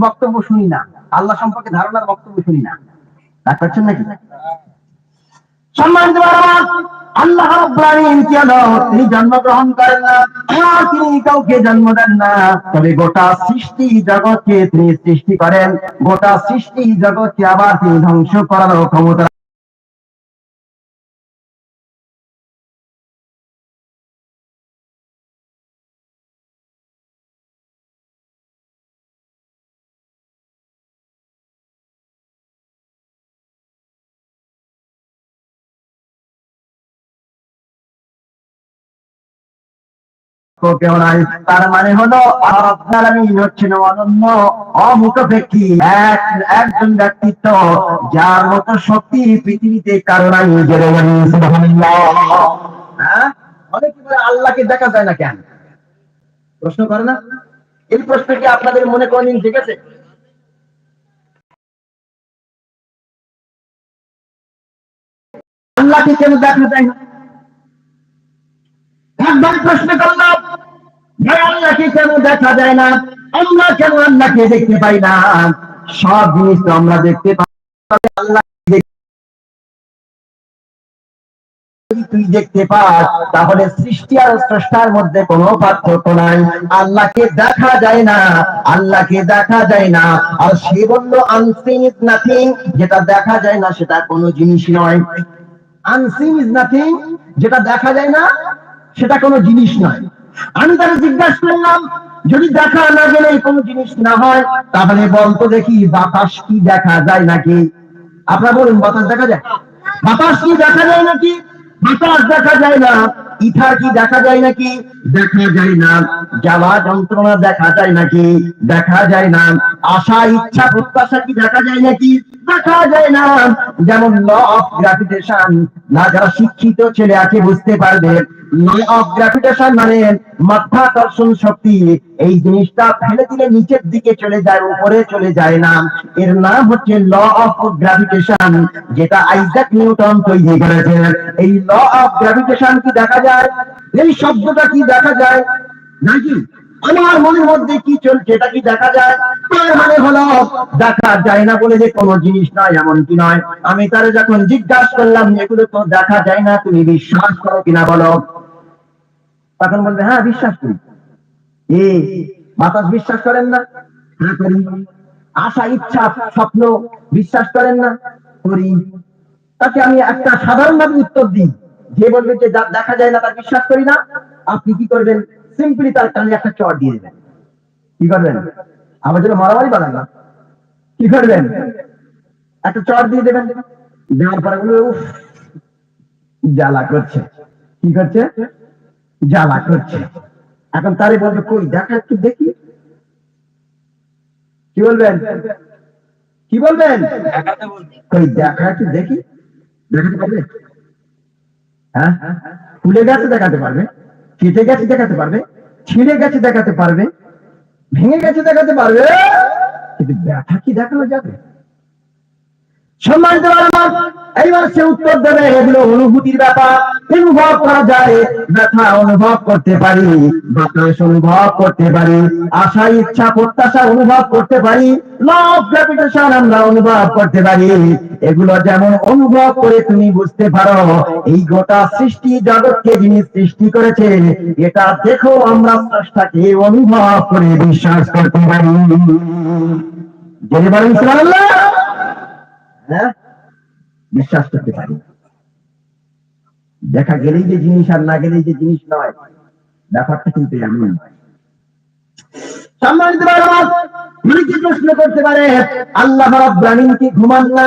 বক্তব্য শুনি না। আল্লাহ সম্পর্কে ধারণার বক্তব্য শুনি না। রাগ পাচ্ছেন নাকি? আল্লাহ? তিনি জন্মগ্রহণ করেন না তিনি কাউকে জন্ম দেন না। তবে গোটা সৃষ্টি জগৎকে তিনি সৃষ্টি করেন। গোটা সৃষ্টি জগৎকে আবার তিনি ধ্বংস করার ক্ষমতা তার মানে হলো অনন্য একজন ব্যক্তিত্ব যার মতো পৃথিবীতে কারও নাই হ্যাঁ? অনেকে আল্লাহকে দেখা যায় না কেন? প্রশ্ন করে না? এই প্রশ্ন কি আপনাদের মনে কোনদিন জেগেছে? আল্লাহকে কেন দেখা যায় না? একবার প্রশ্ন করলাম যে আল্লাহকে কেন দেখা যায় না? আমরা কেন আল্লাহকে দেখতে পাই না? সব জিনিস তো আমরা দেখতে পাই। যদি তুই দেখতে পাস, তাহলে সৃষ্টি আর স্রষ্টার মধ্যে কোনো পার্থক্য নাই। আল্লাহকে দেখা যায় না, আল্লাহকে দেখা যায় না। আর সে বলল আনসিন ইজ নাথিং যেটা দেখা যায় না সেটা কোনো জিনিস নয়। আনসিন ইজ নাথিং যেটা দেখা যায় না সেটা কোনো জিনিস নয়। আমি তাকে জিজ্ঞাসা করলাম, যদি দেখা না গেলে কোনো জিনিস না হয়, তাহলে বলতো দেখি বাতাস কি দেখা যায় নাকি? আপনারা বলুন, বাতাস দেখা যায়? বাতাস কি দেখা যায় নাকি? বাতাস দেখা যায় না। ইথার কি দেখা যায় নাকি? দেখা যায় না। জ্বালা যন্ত্রণা দেখা যায় নাকি? দেখা যায় না। আশা, ইচ্ছা, প্রত্যাশা কি দেখা যায় নাকি? দেখা যায় না। যেমন ল অফ গ্রাভিটেশন না, যারা শিক্ষিত ছেলে আছে, বুঝতে পারবে। ল অফ গ্রাভিটেশন মানে মাধ্যাকর্ষণ শক্তি। এই জিনিসটা ফেলে দিলে নিচের দিকে চলে যায়, উপরে চলে যায় না। এর নাম হচ্ছে ল অফ গ্রাভিটেশন যেটা আইজাক নিউটন তৈরি করেছেন। এই ল অফ গ্রাভিটেশন কি দেখা যায়? এই শব্দটা কি দেখা যায়? নাকি আমার মনের মধ্যে কি চলছে, এটা কি দেখা যায়? তার মানে হলো, দেখা যায় না বলে যে কোনো জিনিস নয় এমন কি নয়। আমি তারে যখন জিজ্ঞাসা করলাম, এগুলো তো দেখা যায় না, তুমি বিশ্বাস করো কিনা বলো? তখন বলবে হ্যাঁ বিশ্বাস করি। এ, বাতাস বিশ্বাস করেন না? হ্যাঁ করি। আশা, ইচ্ছা, স্বপ্ন বিশ্বাস করেন না? করি। তাকে আমি একটা সাধারণভাবে উত্তর দিই। যে বলবে যে দেখা যায় না তার বিশ্বাস করি না আপনি কি করবেন? সিম্পলি তার কানে একটা চট দিয়ে দেবেন। কি করবেন? আমার জন্য মারামারি বানান না। কি করবেন? একটা চট দিয়ে দেবেন। দেওয়ার পরে বলবে, উফ জ্বালা করছে। কি করছে? জ্বালা করছে। এখন তারে বলবে কই দেখা একটু দেখি। কি বলবেন? কি বলবেন? কই দেখা একটু দেখি। দেখাতে পারবে? হ্যাঁ? ফুলে গেছে দেখাতে পারবে, কেটে গেছে দেখাতে পারবে, ছিঁড়ে গেছে দেখাতে পারবে, ভেঙে গেছে দেখাতে পারবে, কিন্তু ব্যথা কি দেখানো যাবে? সম্মানিত এইবার সে উত্তর দেবে, এগুলো অনুভূতির ব্যাপার। অনুভব করা যায় ব্যথা অনুভব করতে পারি বাতাস অনুভব করতে পারি আশা ইচ্ছা, প্রত্যাশা অনুভব করতে পারি, লভ গ্র্যাভিটেশন আমরা অনুভব করতে পারি। এগুলো যেমন অনুভব করে তুমি বুঝতে পারো, এই গোটা সৃষ্টি জগৎকে যিনি সৃষ্টি করেছে, এটা দেখো আমরা স্রষ্টাকে অনুভব করে বিশ্বাস করতে পারি। জেনে সুবহানাল্লাহ। হ্যাঁ? বিশ্বাস করতে পারি দেখা গেলেই যে জিনিস আর না গেলেই যে জিনিস নয়, ব্যাপারটা কিন্তু এমন সম্মানিত অনেকে প্রশ্ন করতে পারে, আল্লাহ রাব্বুল কি ঘুমান না?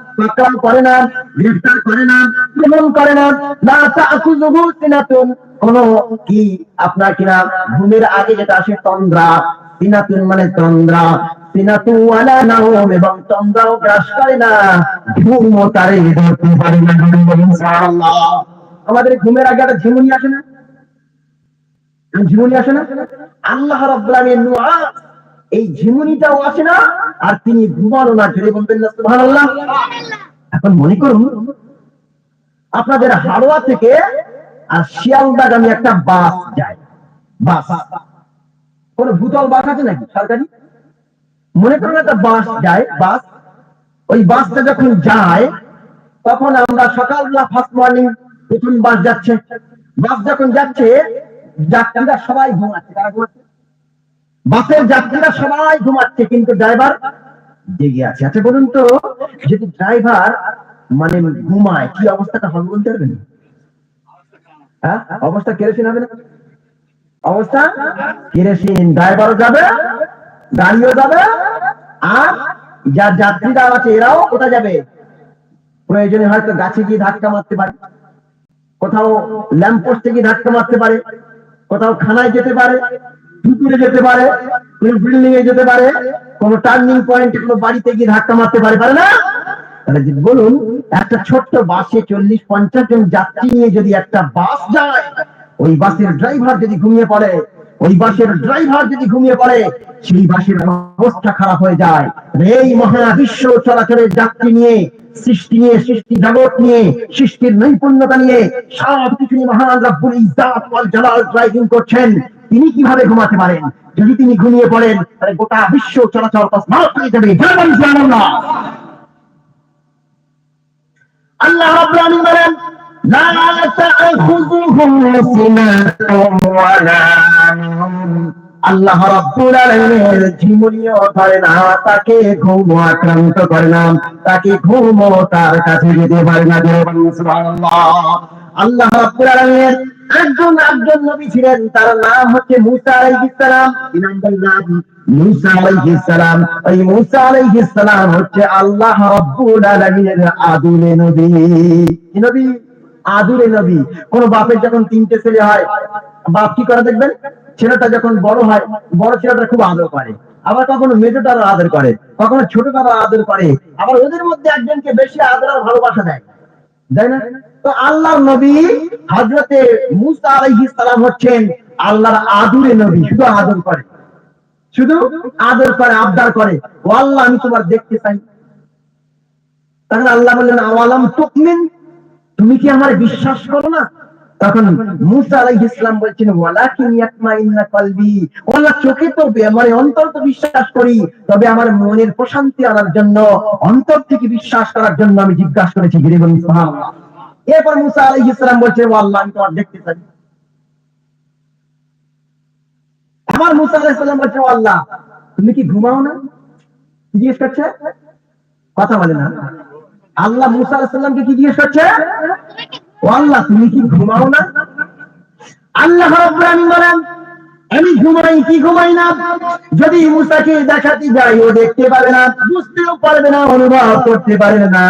পাকড়াও করে না গ্রেফতার করে না, গ্রহণ করে না। লা তাখুযুহু সিনাতুন। কোন কি আপনার কিনা ঘুমের আগে যেটা আসে তন্দ্রা। সিনাতুন মানে তন্দ্রা। সিনাতু ওয়ালা নাওম এবং তন্দ্রাও গ্রাস করে না। ঘুমও তারে ধরতে পারে না আমাদের ঘুমের আগে একটা ঝিমুনি আসে না? ঝিমুনি আসে না? আল্লাহ রাব্বুল আলামিন এই ঝিমুনিটাও আসে না, আর তিনি ঘুমানো না, জোরে বলবেন না, সুবহানাল্লাহ। এখন মনে করুন, আপনাদের হাড়োয়া থেকে আর শিয়ালদাগামী একটা বাস যায়। বাস। কোন ভূতল বাস আছে নাকি সরকারি? মনে করুন একটা বাস যায়, বাস। ওই বাসটা যখন যায়, তখন আমরা সকালবেলা ফার্স্ট মর্নিং প্রথম বাস যাচ্ছে। বাস যখন যাচ্ছে, যাত্রীরা সবাই ঘুমাচ্ছে। তারা ঘুমাচ্ছে? বাসের যাত্রীরা সবাই ঘুমাচ্ছে, কিন্তু ড্রাইভার জেগে আছে। আচ্ছা বলুন তো যদি ড্রাইভার মানে ঘুমায়, কি অবস্থাটা হবে বলতে পারবেন? হ্যাঁ? অবস্থা কেরোসিন হবে না? অবস্থা? কেরোসিন। ড্রাইভারও যাবে, গাড়িও যাবে, আর যা যাত্রীরা আছে, এরাও কোথায় যাবে? প্রয়োজনে হয়তো গাছে গিয়ে ধাক্কা মারতে পারে। কোথাও ল্যাম্প পোস্টে গিয়ে ধাক্কা মারতে পারে। কোথাও খানায় যেতে পারে, পুকুরে যেতে পারে। কোন বিল্ডিং এ যেতে পারে, কোন টার্নিং পয়েন্টে কোনো বাড়িতে গিয়ে ধাক্কা মারতে পারে পারে না? বলুন, একটা ছোট্ট বাসে চল্লিশ, পঞ্চাশ জন যাত্রী নিয়ে যদি একটা বাস যায়, ওই বাসের ড্রাইভার যদি ঘুমিয়ে পড়ে, ওই বাসের ড্রাইভার যদি ঘুমিয়ে পড়ে, সেই বাসের অবস্থা খারাপ হয়ে যায়। এই মহাবিশ্ব চলাচলের যাত্রী নিয়ে, সৃষ্টি নিয়ে, সৃষ্টি জগৎ নিয়ে, সৃষ্টির নৈপুণ্যতা নিয়ে সব কিছু নিয়ে মহান রাব্বুল ইজ্জাত ওয়াল জালাল ড্রাইভিং করছেন। তিনি কীভাবে ঘুমাতে পারেন? যদি তিনি ঘুমিয়ে পড়েন, তাহলে গোটা বিশ্ব চলাচল হয়ে যাবে। আল্লাহ বলেন আল্লাহ ধরে না, তাকে ঘুম আক্রান্ত করে না, তাকে ঘুমও তার কাছে যেতে পারে না। আল্লাহ একজন নবী ছিলেন, তার নাম হচ্ছে মুসা আলাইহিস সালাম। কি নাম মুসা আলাইহিস সালাম। ওই মুসা আলাইহিস সালাম হচ্ছে আল্লাহ রাব্বুল আলামিনের আদুলে নবী। নবী? আদুরে নবী। কোন বাপের যখন তিনটে ছেলে হয়, বাপ কি করে দেখবেন? ছেলেটা যখন বড় হয়, বড় ছেলেটা খুব আদর করে। আবার কখনো মেজোটারও আদর করে, কখনো ছোটটারও আদর করে। আবার ওদের মধ্যে একজনকে বেশি আদর আর ভালোবাসা দেয়। আল্লাহর নবী হজরতে মুসা আলাইহিস হচ্ছেন আল্লাহর আদুরে নবী, শুধু আদর করে। শুধু আদর করে, আবদার করে। ও আল্লাহ আমি তোমার দেখতে চাই। তখন আল্লাহ বললেন, আওয়ালাম তুকমিন? তুমি কি আমার বিশ্বাস করো না? তখন মুসা আলাইহিস ইসলাম বলছেন, ওয়ালাকিন ইয়াতমাইন্না কলবি। ও আল্লাহ চোখে তো মানে অন্তর তো বিশ্বাস করি, তবে আমার মনের প্রশান্তি আনার জন্য, অন্তর থেকে বিশ্বাস করার জন্য আমি জিজ্ঞাসা করেছি গিরে বলুন সুবহানাল্লাহ। এরপর মুসা আলাইহিস সালাম বলছে, ও আল্লাহ, আমি তোমার দেখতে চাই। আমার মুসা আলাইহিস সালাম বলছে, ও আল্লাহ, তুমি কি ঘুমাও না? জিজ্ঞেস করছে। কথা বলে না। আল্লাহ মুসা আলাইহিস সালামকে কি জিজ্ঞেস করছে? আল্লাহ তুমি কি ঘুমাও না? আল্লাহ বলেন, আমি ঘুমাই কি ঘুমাই না? যদি মুসাকে দেখাতে যাই, ও দেখতে পারে না, বুঝতেও পারবে না, অনুভব করতে পারে না।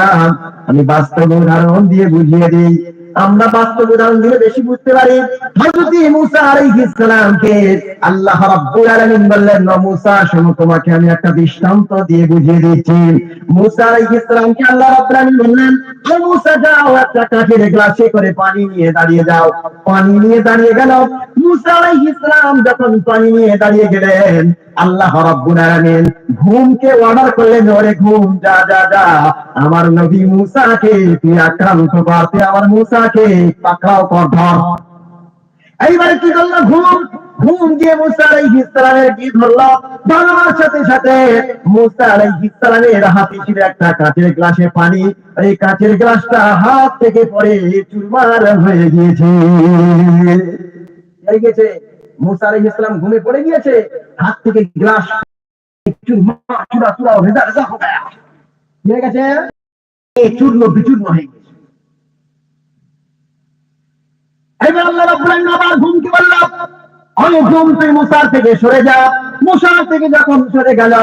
আমি বাস্তব উদাহরণ দিয়ে বুঝিয়ে দিই। আমরা বাস্তব উদাহরণ দিয়ে বেশি বুঝতে পারি। হযরত মুসা আলাইহিস সালামকে আল্লাহ রাব্বুল আলামিন বললেন "ও মুসা, শোনো, তোমাকে আমি একটা দৃষ্টান্ত দিয়ে বুঝিয়ে দিচ্ছি। মুসা আলাইহিস সালামকে আল্লাহ রাব্বুল আলামিন বললেন, "ও মুসা, যাও, একটা কাঠের গ্লাসে করে পানি নিয়ে দাঁড়িয়ে যাও। পানি নিয়ে দাঁড়িয়ে গেল। মুসা আলাইহিস সালাম যখন পানি নিয়ে দাঁড়িয়ে গেলেন, আল্লাহ রাব্বুল আলামিন ঘুমকে অর্ডার করলেন, ওরে ঘুম, যা যা যা, আমার নবী মুসাকে তুই আক্রান্ত করতে আমার মুসাকে পাকড়াও কর ধর এইবারে কি করল? ঘুম ঘুম দিয়ে মুসা আলাইহিস সালামের কি ধরলো। ধরার সাথে সাথে মুসা আলাইহিস সালামের হাতে ছিল একটা কাঁচের গ্লাসে পানি। এই কাঁচের গ্লাসটা হাত থেকে পড়ে চুরমার হয়ে গিয়েছে। হয়ে গেছে মুসা আলাইহিস সালাম ঘুমে পড়ে গিয়েছে। হাত থেকে গ্লাস চুরমা, চুরা চুরা হয়ে গেছে। চূর্ণ বিচূর্ণ হয়ে গেছে এইবার আল্লাহ রাব্বুল আলামিন আবার ঘুমকে বলল অনেক ঘুম তুই মুসার থেকে সরে যা। মুসার থেকে যখন সরে গেল,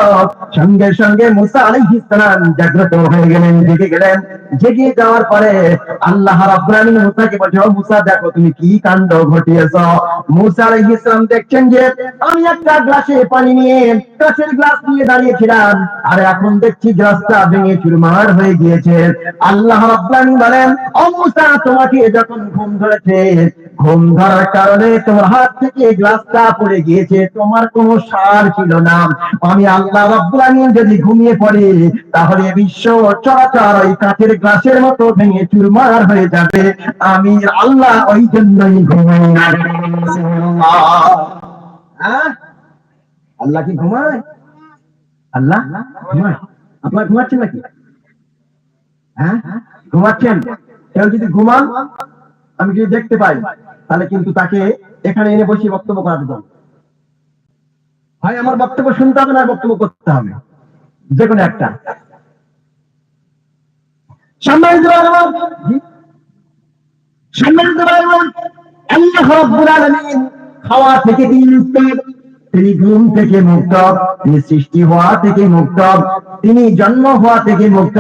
সঙ্গে সঙ্গে মুসা জাগ্রত হয়ে গেলেন, জেগে গেলেন। জেগে যাওয়ার পরে আল্লাহ মুসাকে বলছে মুসা, দেখো তুমি কি কাণ্ড মুসা দেখছেন যে, আমি একটা গ্লাসে পানি নিয়ে কাঁচের গ্লাস নিয়ে দাঁড়িয়েছিলাম, আর এখন দেখছি গ্লাসটা ভেঙে চুরমার হয়ে গিয়েছে। আল্লাহ বলেন তোমাকে যখন ঘুম ধরেছে ঘুম কারণে তোমার হাত থেকে গ্লাসটা পড়ে গিয়েছে, তোমার কোনো সার ছিল না। আমি আল্লাহ রাব্বুল যদি ঘুমিয়ে পড়ি, তাহলে বিশ্ব চরাচর ওই কাঠের গ্লাসের মতো ভেঙে চুরমার হয়ে যাবে। আমি আল্লাহ ওই জন্যই ঘুমাই না। আল্লাহ কি ঘুমায়? আল্লাহ ঘুমায়। আপনার ঘুমাচ্ছেন নাকি? হ্যাঁ? ঘুমাচ্ছেন? কেউ যদি ঘুমান আমি যদি দেখতে পাই, তাহলে কিন্তু তাকে এখানে এনে বসে বক্তব্য করাতে হবে। হয় আমার বক্তব্য শুনতে হবে না বক্তব্য করতে হবে? যে কোনো একটা। সম্মানিত সম্মানিত আল্লাহ খাওয়া থেকে মুক্ত তিনি ঘুম থেকে মুক্ত, তিনি সৃষ্টি হওয়া থেকে মুক্ত, তিনি জন্ম হওয়া থেকে মুক্ত,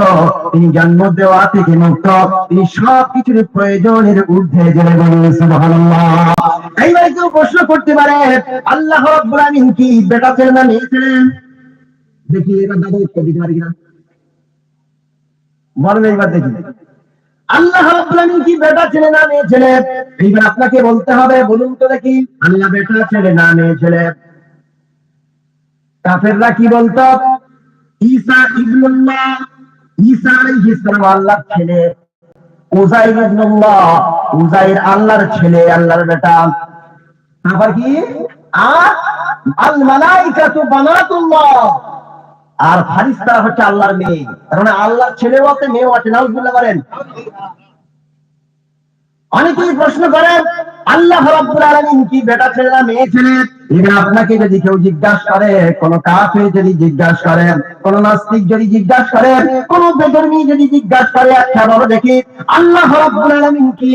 তিনি জন্ম দেওয়া থেকে মুক্ত, তিনি সব কিছুর প্রয়োজনের ঊর্ধ্বে জেনে সুবহানাল্লাহ। এইবার কেউ প্রশ্ন করতে পারে, আল্লাহ রাব্বুল কি বেটা ছেলে না মেয়ে ছেলে দেখি, এবার দাদা উত্তর দিতে পারি কিনা? বলেন এইবার দেখি। আল্লাহ রাব্বুল কি বেটা ছেলে না মেয়ে ছেলে এইবার আপনাকে বলতে হবে, বলুন তো দেখি, আল্লাহ বেটা ছেলে না মেয়ে ছেলে কাফেররা কি বলতো? ঈসা ইবনুল্লাহ, ঈসা আলাইহিস সালাম আল্লাহর ছেলে। উজাইর ইবনুল্লাহ উজাইর আল্লাহর ছেলে, আল্লাহর বেটা। তারপর কি? আর আল মালাইকাতু বানাতুল্লাহ। আর ফারিস্তারা হচ্ছে আল্লাহর মেয়ে। তার মানে আল্লাহর ছেলেও আছে মেয়েও আছে নাউজুবিল্লাহ বলেন। অনেকেই প্রশ্ন করেন, আল্লাহ রাব্বুল আলামিন কি বেটা ছেলে না মেয়ে ছেলে? এটা আপনাকে যদি কেউ জিজ্ঞাসা করে, কোন কাফের যদি জিজ্ঞাসা করে, কোন নাস্তিক যদি জিজ্ঞাসা করে, কোন বেদর্মী যদি জিজ্ঞাসা করে আচ্ছা বলো দেখি, আল্লাহ রাব্বুল আলামিন কি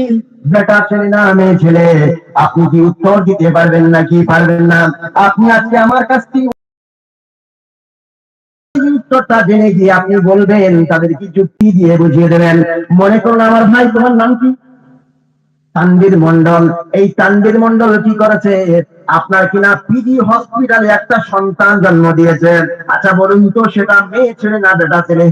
বেটা ছেলে না মেয়ে ছেলে? আপনি কি উত্তর দিতে পারবেন নাকি পারবেন না? আপনি আজকে আমার কাছ থেকে উত্তরটা জেনে গিয়ে আপনি বলবেন, তাদেরকে যুক্তি দিয়ে বুঝিয়ে দেবেন। মনে করুন আমার ভাই, তোমার নাম কি? তানবীর মন্ডল এই তানবীর মন্ডল কি করেছে? আপনার কিনা পিজি হসপিটালে একটা সন্তান জন্ম দিয়েছে? আচ্ছা বলুন তো, সেটা মেয়ে ছেলে না বেটা ছেলে?